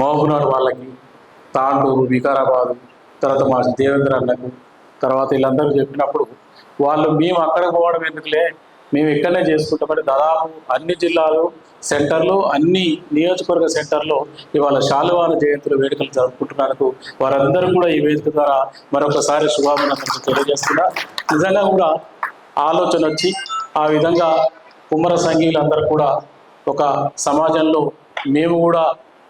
మహబూబ్నగర్ వాళ్ళకి తాండూరు వికారాబాదు తర్వాత మా దేవేంద్ర అన్నకు తర్వాత వీళ్ళందరూ చెప్పినప్పుడు వాళ్ళు మేము అక్కడికి పోవడం ఎందుకులే? మేము ఇక్కడనే చేసుకుంటామని దాదాపు అన్ని జిల్లాలు సెంటర్లు అన్ని నియోజకవర్గ సెంటర్లో ఇవాళ శాలువాన జయంతులు వేడుకలు జరుపుకుంటున్నందుకు వారందరూ కూడా ఈ వేదిక ద్వారా మరొకసారి శుభాభినందనలు తెలియజేస్తున్నా. నిజంగా కూడా ఆలోచన వచ్చి ఆ విధంగా కుమ్మర సంఘీయులందరూ కూడా ఒక సమాజంలో మేము కూడా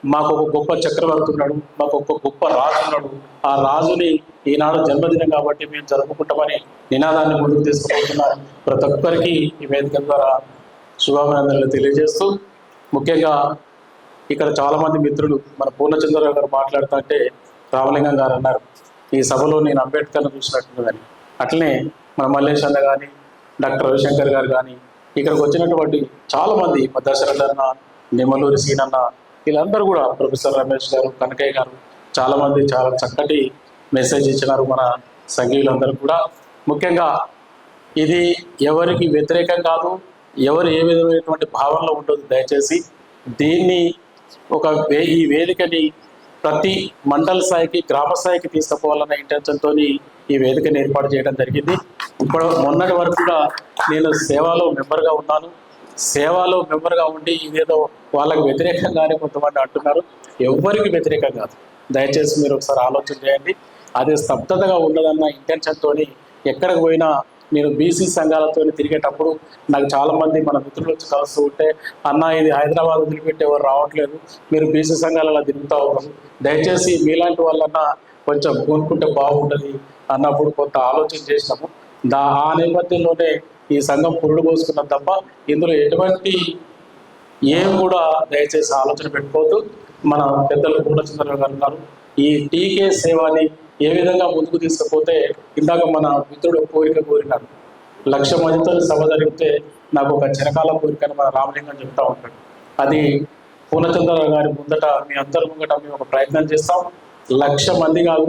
మాకు ఒక గొప్ప చక్రవర్తి ఉన్నాడు మాకు ఒక గొప్ప రాజు ఉన్నాడు. ఆ రాజుని ఈనాడు జన్మదినం కాబట్టి మేము జరుపుకుంటామని నినాదాన్ని ముందుకు తీసుకుపోతున్నారు. ప్రతి ఒక్కరికి ఈ వేదిక ద్వారా శుభాభినందనలు తెలియజేస్తూ ముఖ్యంగా ఇక్కడ చాలామంది మిత్రులు మన పూర్ణచంద్రరావు గారు మాట్లాడుతుంటే రామలింగం గారు అన్నారు ఈ సభలో నేను అంబేద్కర్ను చూసినట్టున్నదని. అట్లనే మన మల్లేష్ అన్న కానీ డాక్టర్ రవిశంకర్ గారు కానీ ఇక్కడికి వచ్చినటువంటి చాలామంది దశరథన్న అన్న నిమ్మలూరి సీనన్న వీళ్ళందరూ కూడా ప్రొఫెసర్ రమేష్ గారు కనకయ్య గారు చాలామంది చాలా చక్కటి మెసేజ్ ఇచ్చినారు మన సంఘీయులందరూ కూడా. ముఖ్యంగా ఇది ఎవరికి వ్యతిరేకం కాదు ఎవరు ఏ విధమైనటువంటి భావనలో ఉండదు దయచేసి దీన్ని ఒక వే ఈ వేదికని ప్రతి మండల స్థాయికి గ్రామ స్థాయికి తీసుకుపోవాలన్న ఇంటెన్షన్తో ఈ వేదికని ఏర్పాటు చేయడం జరిగింది. ఇప్పుడు మొన్నటి వరకు కూడా నేను సేవలో మెంబర్గా ఉన్నాను. సేవలో మెంబర్గా ఉండి ఇదేదో వాళ్ళకి వ్యతిరేకంగానే కొంతమంది అంటున్నారు. ఎవ్వరికి వ్యతిరేకం కాదు. దయచేసి మీరు ఒకసారి ఆలోచన చేయండి. అది స్తబ్దతగా ఉండదన్న ఇంటెన్షన్తో ఎక్కడికి పోయినా నేను బీసీ సంఘాలతో తిరిగేటప్పుడు నాకు చాలా మంది మన మిత్రులు వచ్చి కలుస్తూ ఉంటే అన్న ఇది హైదరాబాద్ వదిలిపెట్టి ఎవరు రావట్లేదు. మీరు బీసీ సంఘాలలో తిరుగుతూ ఉన్నారు. దయచేసి మీలాంటి వాళ్ళన్నా కొంచెం కోరుకుంటే బాగుంటుంది అన్నప్పుడు కొంత ఆలోచన చేసినాము. దా ఆ నేపథ్యంలోనే ఈ సంఘం పురుడు పోసుకున్నాం తప్ప ఇందులో ఎటువంటి ఏం కూడా దయచేసి ఆలోచన పెట్టుకోవద్దు. మన పెద్దలు పూర్ణచంద్రరావు గారు ఉన్నారు. ఈ టీకే సేవని ఏ విధంగా ముందుకు తీసుకపోతే ఇందాక మన మిత్రుడు కోరిక కోరినాడు లక్ష మందితో సభ జరిగితే నాకు ఒక చిరకాల కోరిక అని మన రామలింగం చెప్తా ఉంటాడు. అది పూర్ణచంద్ర గారి ముందట మీ అందరి ముంగట మేము ఒక ప్రయత్నం చేస్తాం. లక్ష మంది కాదు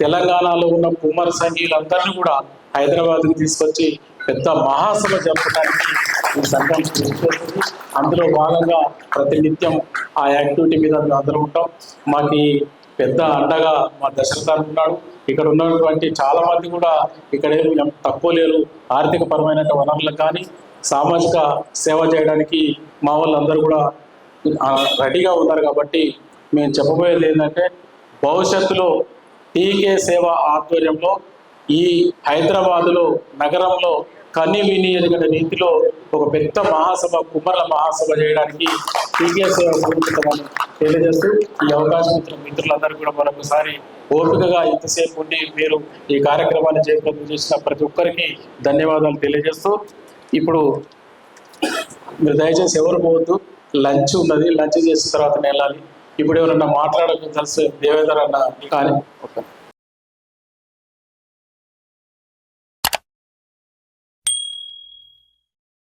తెలంగాణలో ఉన్న కుమ్మర సంఘీయులందరినీ కూడా హైదరాబాద్కి తీసుకొచ్చి పెద్ద మహాసభ జరపడానికి ఈ సంఘం కృషి చేస్తుంది అందులో భాగంగా ప్రతినిత్యం ఆ యాక్టివిటీ మీద మేము అందరం ఉంటాం. మాకు పెద్ద అండగా మా దశరథ ఉన్నాడు ఇక్కడ ఉన్నటువంటి చాలా మంది కూడా ఇక్కడ తక్కువ లేరు. ఆర్థిక పరమైన వనరులకు కానీ సామాజిక సేవ చేయడానికి మా వాళ్ళందరూ కూడా రెడీగా ఉన్నారు కాబట్టి మేము చెప్పబోయేది ఏంటంటే భవిష్యత్తులో టీకే సేవ ఆధ్వర్యంలో ఈ హైదరాబాదులో నగరంలో కన్ని విని ఎదిగిన రీతిలో ఒక పెద్ద మహాసభ కుమ్మర్ల మహాసభ చేయడానికి టీకే సేవ తెలియజేస్తూ ఈ అవకాశం ఇచ్చిన మిత్రులందరూ కూడా మరొకసారి ఓపికగా ఇంతసేపు ఉండి మీరు ఈ కార్యక్రమాన్ని చేపట్టం చేసిన ప్రతి ఒక్కరికి ధన్యవాదాలు తెలియజేస్తూ ఇప్పుడు మీరు దయచేసి ఎవరు పోవద్దు. లంచ్ ఉన్నది. లంచ్ చేసిన తర్వాత వెళ్ళాలి ఇప్పుడు ఎవరన్నా మాట్లాడక తెలుసు దేవేందర్ అన్న కానీ ఓకే.